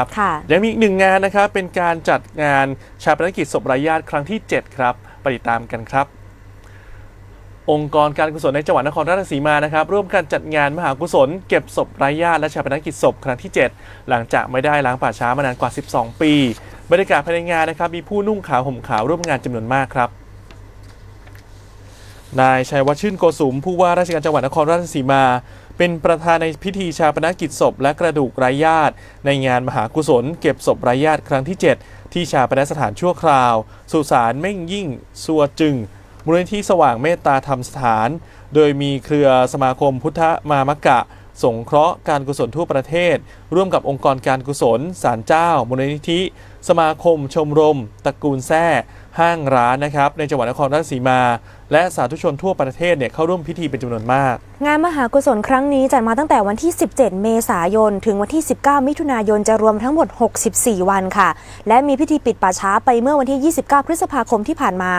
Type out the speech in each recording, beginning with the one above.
นะครับค่ะยังมีอีกหนึ่งงานนะครับเป็นการจัดงานชาปนกิจศพรายญาติครั้งที่ 7 ครับไปติดตามกันครับ องค์กรการกุศลในจังหวัดนครราชสีมานะครับ ร่วมกันจัดงานมหากุศล เก็บศพรายญาติและชาปนกิจศพครั้งที่ 7 หลังจากไม่ได้ล้างป่าช้ามานานกว่า 12 ปีบรรยากาศภายในงานนะครับมีผู้นุ่งขาวห่มขาวร่วมงานจำนวนมากครับนายชัยวัฒน์ชื่นโกสุมผู้ว่าราชการจังหวัดนครราชสีมา เป็นประธานในพิธีชาปนกิจศพและกระดูกไร้ญาติ ในงานมหากุศล เก็บศพไร้ญาติครั้งที่ 7 ที่ชาปนสถานชั่วคราว สุสานเม่งยิ่งสัวจึงมูลนิธิสว่างเมตตาธรรมสถาน โดยมีเครือสมาคมพุทธมามกะ สงเคราะห์การกุศลทั่วประเทศ ร่วมกับองค์กรการกุศลศาลเจ้ามูลนิธิสมาคมชมรมตระกูลแท้ห้างร้านนะครับในจังหวัดนครราชสีมา และสาธุชนทั่วประเทศเนี่ยเข้าร่วมพิธีเป็นจำนวนมาก งานมหากุศลครั้งนี้จัดมาตั้งแต่วันที่ 17 เมษายน ถึงวันที่ 19 มิถุนายนจะรวมทั้งหมด 64 วันค่ะ และมีพิธีปิดป่าช้าไปเมื่อวันที่ 29 พฤษภาคมที่ผ่านมา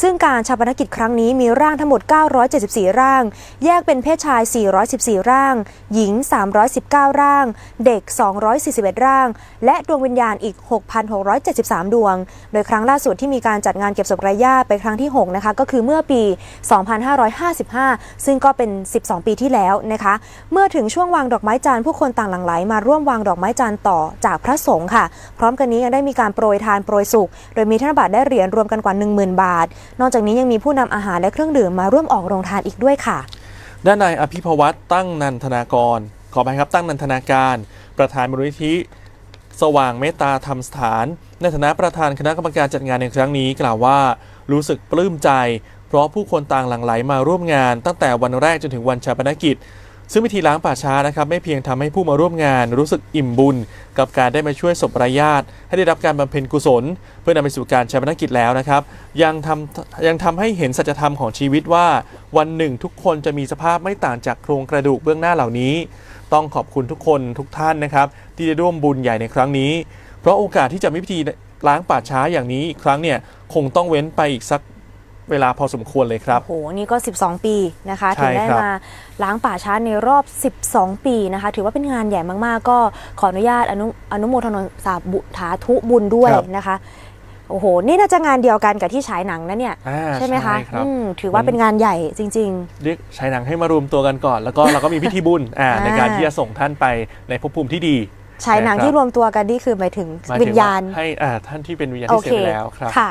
ซึ่งการชาปนกิจครั้งนี้มีร่างทั้งหมด 974 ร่าง แยกเป็นเพศชาย 414 ร่าง หญิง 319 ร่าง เด็ก 241 ร่าง และดวงวิญญาณอีก 6 6,673 ดวง โดยครั้งล่าสุดที่มีการจัดงานเก็บศพไร้ญาติไปครั้งที่ 6 นะคะ ก็คือเมื่อปี 2555 ซึ่งก็เป็น 12 ปีที่แล้วนะคะ เมื่อถึงช่วงวางดอกไม้จันทร์ผู้คนต่างหลั่งไหลมาร่วมวางดอกไม้จันทร์ต่อจากพระสงฆ์ค่ะ พร้อมกันนี้ยังได้มีการโปรยทานโปรยสุข โดยมีธนบัตรได้เหรียญรวมกันกว่า 10,000 บาท นอกจากนี้ยังมีผู้นำอาหารและเครื่องดื่มมาร่วมออกโรงทานอีกด้วยค่ะ ด้านนายอภิพวัตตั้งนันทนากรขอไปครับตั้งนันทนาการ ประธานมูลนิธิ สว่างเมตตาธรรมสถาน ในฐานะประธานคณะกรรมการจัดงานในครั้งนี้กล่าวว่า รู้สึกปลื้มใจ เพราะผู้คนต่างหลั่งไหลมาร่วมงาน ตั้งแต่วันแรกจนถึงวันชาปนกิจ ซึ่งพิธีล้างป่าช้านะครับ ไม่เพียงทำให้ผู้มาร่วมงาน รู้สึกอิ่มบุญ กับการได้มาช่วยศพรายญาติ ให้ได้รับการบำเพ็ญกุศล เพื่อนำไปสู่การชาปนกิจแล้วนะครับ ยังทำยังทำให้เห็นสัจธรรมของชีวิตว่า วันหนึ่งทุกคนจะมีสภาพไม่ต่างจากโครงกระดูกเบื้องหน้าเหล่านี้ ต้องขอบคุณทุกคนทุกท่านนะครับ ที่ได้ร่วมบุญใหญ่ในครั้งนี้ เพราะโอกาสที่จะมีพิธีล้างป่าช้าอย่างนี้อีกครั้งเนี่ยคงต้องเว้นไปอีกสักเวลาพอสมควรเลยครับโอ้โหนี่ก็ 12 ปีนะคะใช่ถึงได้ครับมาล้างป่าช้าในรอบ 12 ปีนะคะ ถือว่าเป็นงานใหญ่มากๆ ก็ขออนุญาตอนุอนุโมทนาสาบุถาทุบุญด้วยนะคะ โอ้โห นี่น่าจะงานเดียวกันกับที่ฉายหนังนะเนี่ยอ่าใช่ไหมคะครับอืมถือว่าเป็นงานใหญ่จริงเรียกชายหนังให้มารวมตัวกันก่อน แล้วก็เราก็มีพิธีบุญอ่าอ่าในการที่จะส่งท่านไปในภพภูมิที่ดีๆฉายหนังนะครับที่รวมตัวกันนี่คือหมายถึงหมายวิถึญงญาณให้อ่าท่านที่เป็นวิญญาณโอที่เสียเคไปแล้วครับค่ะ